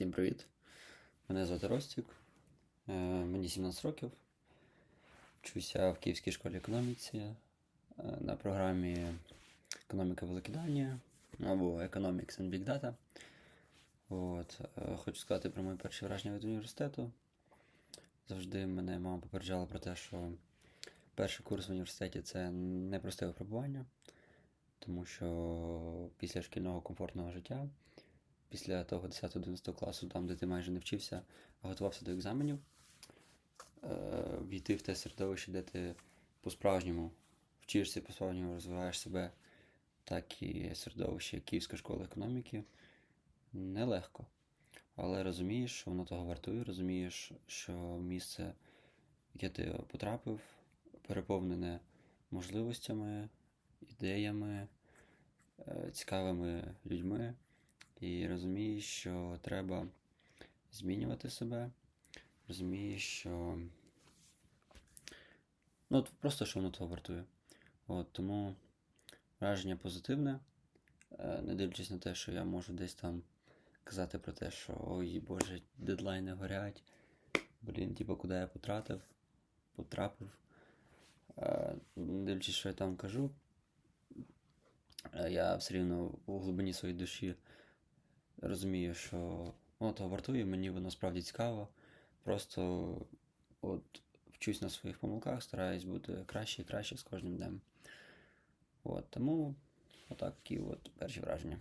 Всім привіт! Мене звати Ростік, е, мені 17 років. Вчуся в Київській школі економіці е, на програмі Економіка Великі або Economics and Big Data. От, е, хочу сказати про мої перші враження від університету. Завжди мене мама попереджала про те, що перший курс в університеті це непросте випробування, тому що після шкільного комфортного життя після того 10-11 класу, там, де ти майже не вчився, а готувався до екзаменів, е, війти в те середовище, де ти по-справжньому вчишся, по-справжньому розвиваєш себе, так і середовище Київської школи економіки нелегко. Але розумієш, що воно того вартує, розумієш, що місце, яке ти потрапив, переповнене можливостями, ідеями, е, цікавими людьми. І розумієш, що треба змінювати себе. Розумієш, що. Ну, просто що воно того вартує. От, тому враження позитивне, Е, не дивлячись на те, що я можу десь там казати про те, що ой Боже, дедлайни горять. Блін, типу, куди я потратив, потрапив. Е, Не дивлячись, що я там кажу, е, я все рівно у глибині своєї душі розумію, що от того вартує, мені воно справді цікаво. Просто от вчусь на своїх помилках, стараюсь бути краще і краще з кожним днем. От, тому отакі такі от перші враження.